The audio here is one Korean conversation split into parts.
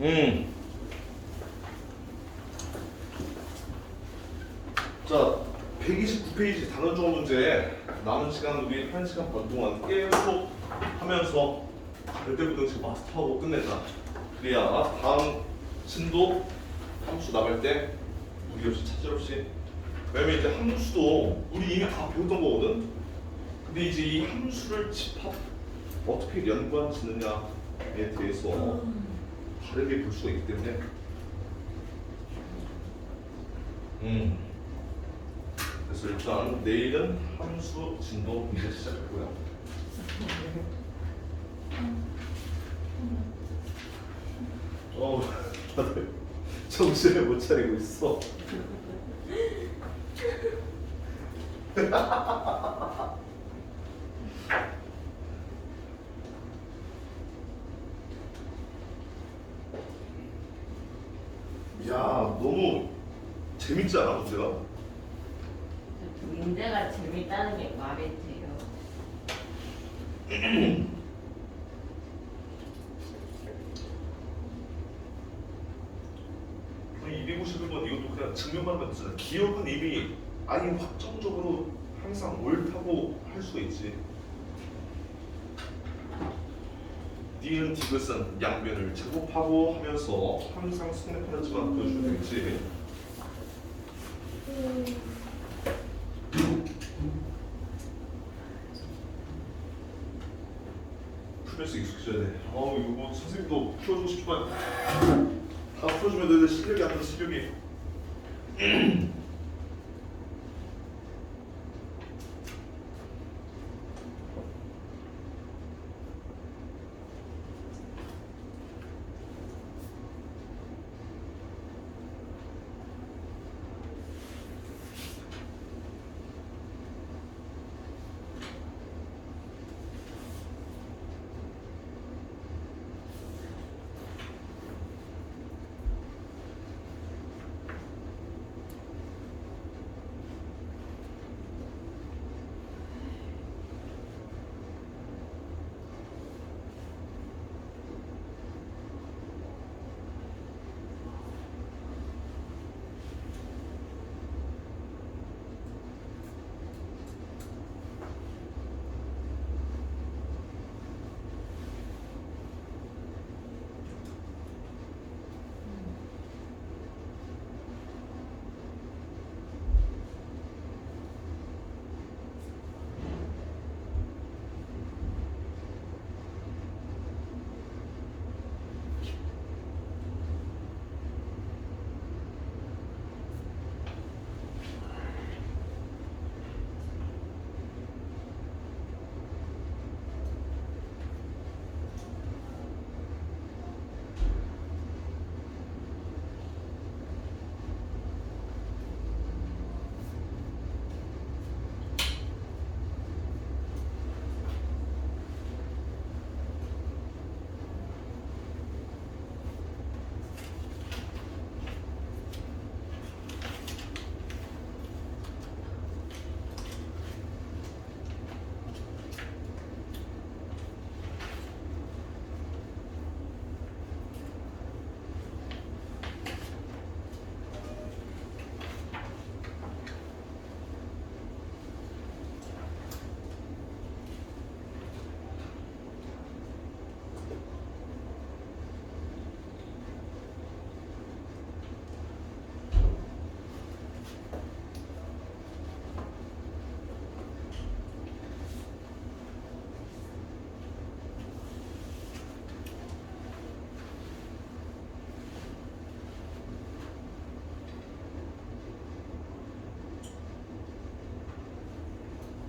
음. 자, 129페이지 단원 정어 문제 남은 시간 우리 1시간 반 동안 계속 하면서 절대부등식 마스터하고 끝내자. 그래야 다음 진도 함수 나갈 때 무리 없이 차질 없이 왜냐면 이제 함수도 우리 이미 다 배웠던 거거든. 근데 이제 이 함수를 집합 어떻게 연관 짓느냐에 대해서 다르게 볼 수가 있기 때문에. 음. 그래서 일단 내일은 함수 진도 문제 시작했고요. 어우 다들 정신을 못 차리고 있어 야 너무 재밌지 않아 문제가? 문제가 재밌다는 게 말이 돼요. 이 251번 이것도 그냥 증명만 하면 되잖아. 기억은 이미 아예 확정적으로 항상 옳다고 할 수가 있지. 니은 디귿은 양변을 제곱하고 하면서 항상 승리하지만 보여주면 되겠지. 풀면서 익숙해져야 돼. 어우 이거 뭐 선생님도 풀어주고 싶지만 다 풀어주면 너희들 실력이 안 돼, 실력이.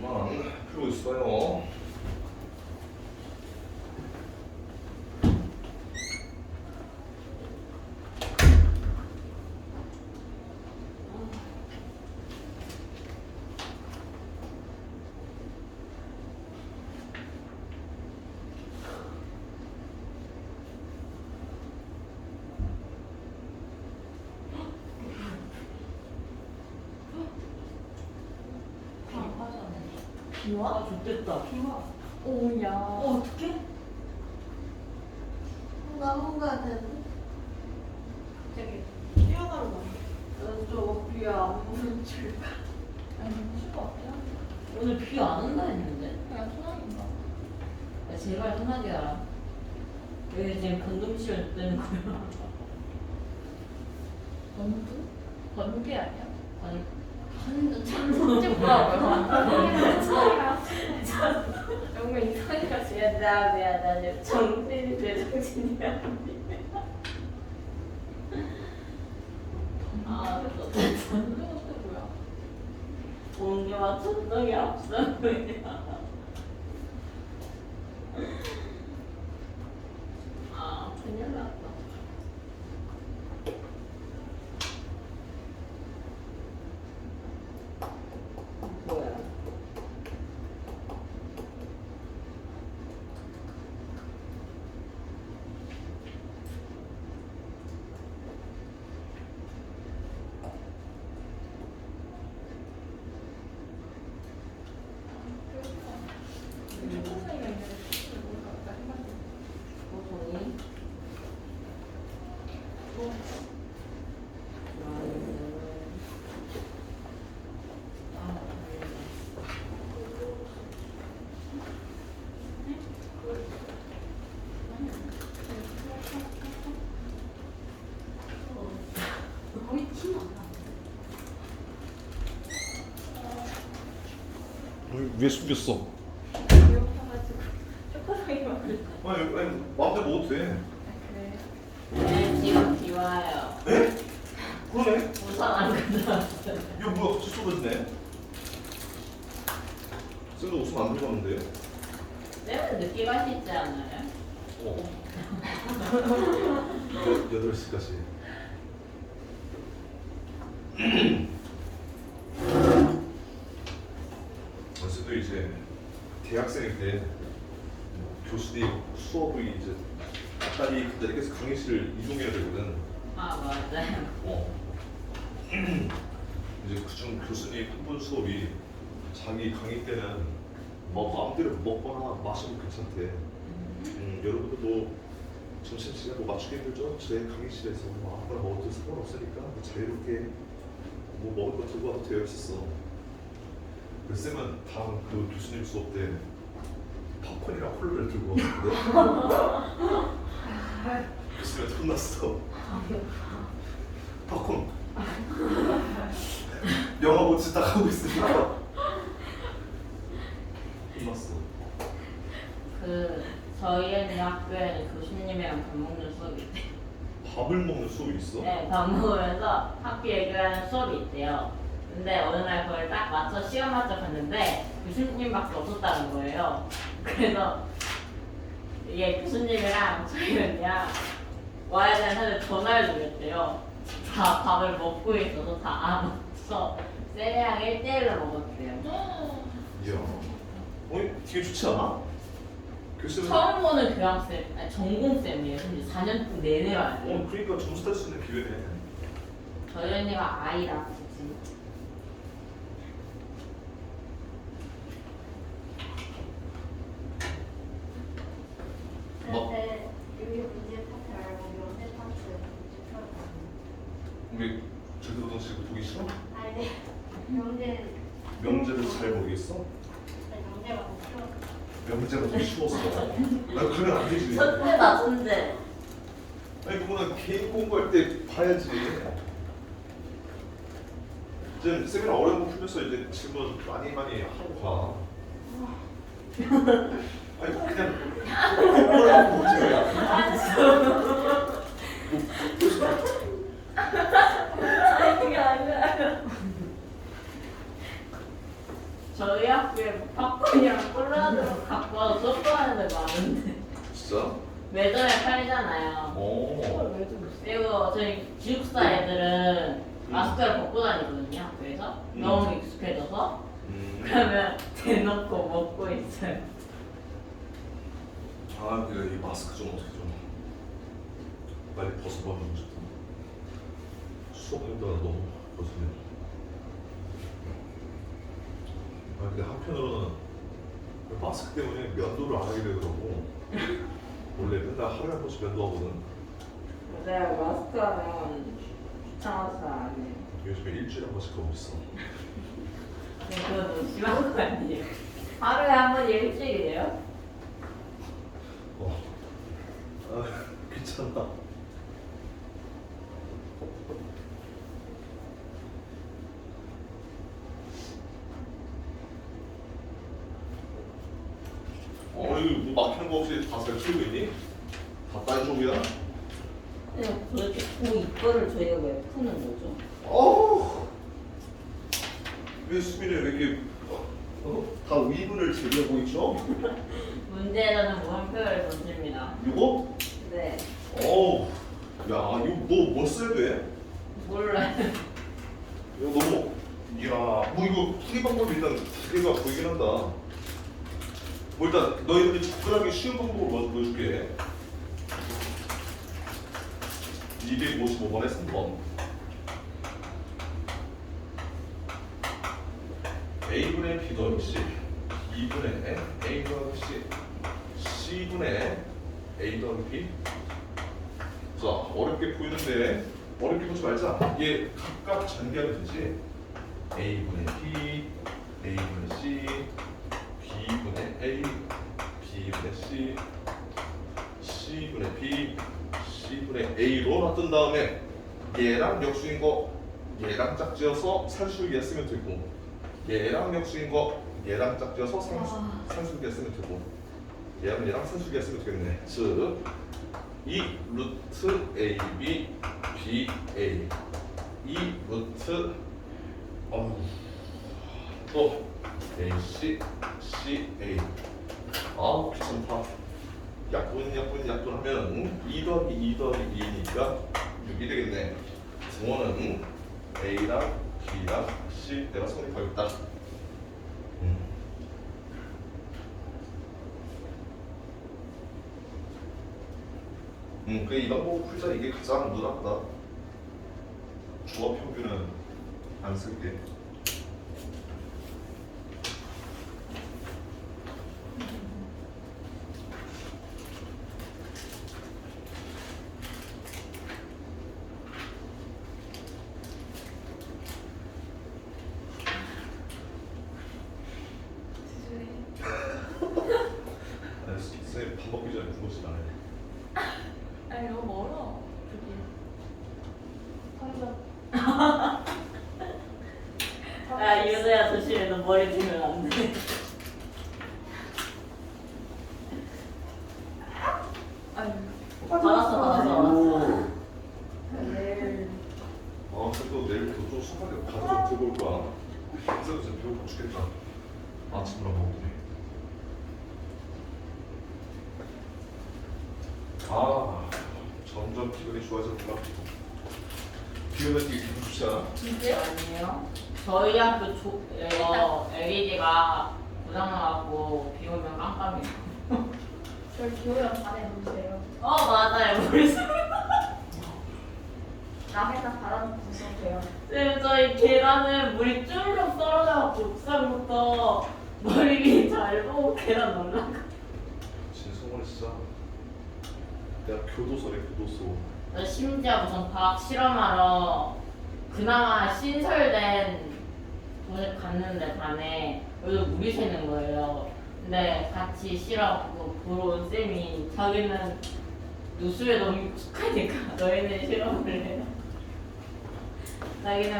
좀만 풀고 있어요. 비와? 아 좋겠다. 비와. 오야. 어 어떡해? 뭔가 뭔가 되는. 갑자기 뛰어가는 거. 왼쪽 비야 안 보는 줄. 아니 무슨 거 같아요? 오늘 비 안 온다 했는데. 그냥 소나기인가? 야, 제발 소나기야. 왜 지금 건동 시절 뜨는 거야? 번개? 번개 아니야? 아니 천 참는 뭐라고요? 정말 이상하게 미안 나 미안 나 지금 정신이 대정신이야. 아 됐어. 번개가 또 뭐야? 공기와 천둥이 앞선 거야. 아 큰일 났다. 뭐야? 초코사이가 있는데 뭘까? 나 해봤는데. 보통이 거의 티 나나. 왜 숨겼어? 배고파가지고 초코사이 먹을 거. 아니, 아니 마음대로 먹어도 돼. 그래. 네, 지금 비 와요. 에? 그러네. 우산 안 가져 왔어요. 이거 뭐야 갑자기 쏟아지네. 쌤도 웃음 안 들어갔는데. 쌤은 늦게 가시지 않아요? 어. 여덟 시까지. 어쨌든 이제 대학생일 때 교수님 수업이 이제 딸이 그 자리에서 강의실을 이동해야 되거든. 아 맞아요. 어. 이제 그중 교수님 한 분 수업이 자기 강의 때는 뭐 마음대로 먹거나 마시면 괜찮대. 음, 여러분도 뭐 점심시간 뭐 맞추기 힘들죠? 제 강의실에서 뭐 아무거나 먹어도 상관없으니까 뭐 자유롭게 뭐 먹을 거 들고 와도 되어 있었어. 그 쌤은 다음 그 교수님 수업 때 팝콘이랑 콜라를 들고 왔는데 교수님한테 혼났어. 팝콘. 영화 보지 딱 하고 있으니까 혼났어. 그 저희 언니 학교에는 교수님이랑 밥 먹는 수업이 있대요. 밥을 먹는 수업이 있어? 네, 밥 먹으면서 학교 얘기하는 수업이 있대요. 근데 어느 날 그걸 딱 맞춰 시간 맞춰 갔는데 교수님밖에 없었다는 거예요. 그래서 이게 교수님이랑 저희 언니랑 와야 되는 사람들 전화를 드렸대요. 다 밥을 먹고 있어서 다 안 와서 쌤이랑 1대1로 먹었대요. 이야. 어, 되게 좋지 않아? 교수님. 처음 보는 교양쌤, 아니 전공쌤이에요. 근데 4년 내내 와야 돼요. 어, 그러니까 점수 딸 수 있는 기회네. 저희 언니가 아이라 굳이. 뭐? 근데 여기 문제 파트 말고 명제 파트 문제 풀어봤는데. 우리 제주도동식 보기 싫어? 아니 명제 명제를 잘 모르겠어? 명제가 좀 쉬웠어. 나 그러면 안 되지. 천재다 천재. 아니 그거는 개인 공부할 때 봐야지. 이제 쌤이랑 어려운 거 풀면서 이제 질문 많이 많이 하고 가. 아니 그냥 공부하는 거 보지 왜? 아니 그게 아니라. 저희 학교에 팝콘이랑 콜라도 갖고 와서 소프하는 애 많은데 진짜? 매점에 팔잖아요. 오. 왜 좀? 그리고 저희 기숙사 애들은 마스크를 벗고 다니거든요 학교에서 음. 너무 익숙해져서 음. 그러면 대놓고 먹고 있어요. 아, 그, 이 마스크 좀 어떻게 좀 빨리 벗어봐 주고 싶다. 수업하다가 너무 벗으면. 아, 근데 한편으로는 마스크 때문에 면도를 안 하게 되더라고. 원래 맨날 하루에 한 번씩 면도하거든. 내가 마스크 하면 귀찮아서 안 해요. 요즘에 일주일에 한 번씩 하고 있어. 근데 그건 좀 심한 거 아니에요? 하루에 한 번 일주일이에요? 어. 아, 귀찮다. 어, 이거 뭐 막히는 거 없이 다잘 풀고 있니? 다 딴쪽이야? 그냥 도대체 그 이거를 저희가 왜 푸는 거죠? 어우. 왜 수빈이 왜 이렇게 어? 다 위분을 제기하고 있죠? 문제는 무한표를 던집니다. 이거? 네. 어우. 야, 이거 너뭐 써야 돼? 몰라요. 이거 너무 이야 뭐 이거 풀이 방법이 일단 두 개가 보이긴 한다 뭐 일단 너희들이 접근하기 쉬운 방법을 먼저 보여줄게. 255번에 3번. A분의 B 더하기 C B분의 A 더하기 C C분의 A 더하기 자 어렵게 보이는데 어렵게 보지 말자. 얘 각각 전개하면 되지. A분의 B A분의 C B분의 A B분의 C C분의 B C분의 A로 놔둔 다음에 얘랑 역수인 거 얘랑 짝지어서 산술기에 쓰면 되고 얘랑 역수인 거 얘랑 짝지어서. 산술기에 쓰면 되고 얘랑 얘랑 산술기에 쓰면 되겠네 즉 이 루트 A B B A 이 루트 어우 또 A C C A 아우 귀찮다 약분 약분 약분 하면 2 더하기 2 더하기 2니까 6이 되겠네 등호는 A랑 B랑 C 내가 성립하겠다 음. 음, 그래 이 방법 풀자 이게 가장 눈앞다. 조합 평균은 안 쓸게. 아니, 안 해. 아니 너무 멀어. 야, 이거야 조심해. 너 머리 들면 안 돼. 아니. 받았어, 받았어. 오. 내일. 아, 그래도 내일부터 좀 수학을 가서 들고 올 거야. 그래서 진짜 배고파 죽겠다. 아침으로 먹었더니. 아, 점점 기분이 좋아졌구나. 비 오면 되게 기분 좋지 않아? 진짜? 아니에요. 저희 학교 조, 이거 LED가 고장나갖고 비 오면 깜깜해요. 저희 기호랑 반에 놓으세요. 어, 맞아요. 머릿속에. 남에다 바람 부으세요. 쌤, 저희 계단은 물이 쭈르륵 떨어져갖고 옥상부터 머리 위에 잘 보고 계단 올라가. 진성원 진짜. 내가 교도소래 교도소. 저 심지어 무슨 과학 실험하러 그나마 신설된 곳에 갔는데 반에 여기도 물이 새는 거예요. 근데 같이 실험 그거 보러 온 쌤이 자기는 누수에 너무 익숙하니까 너희는 실험을 해요. 자기는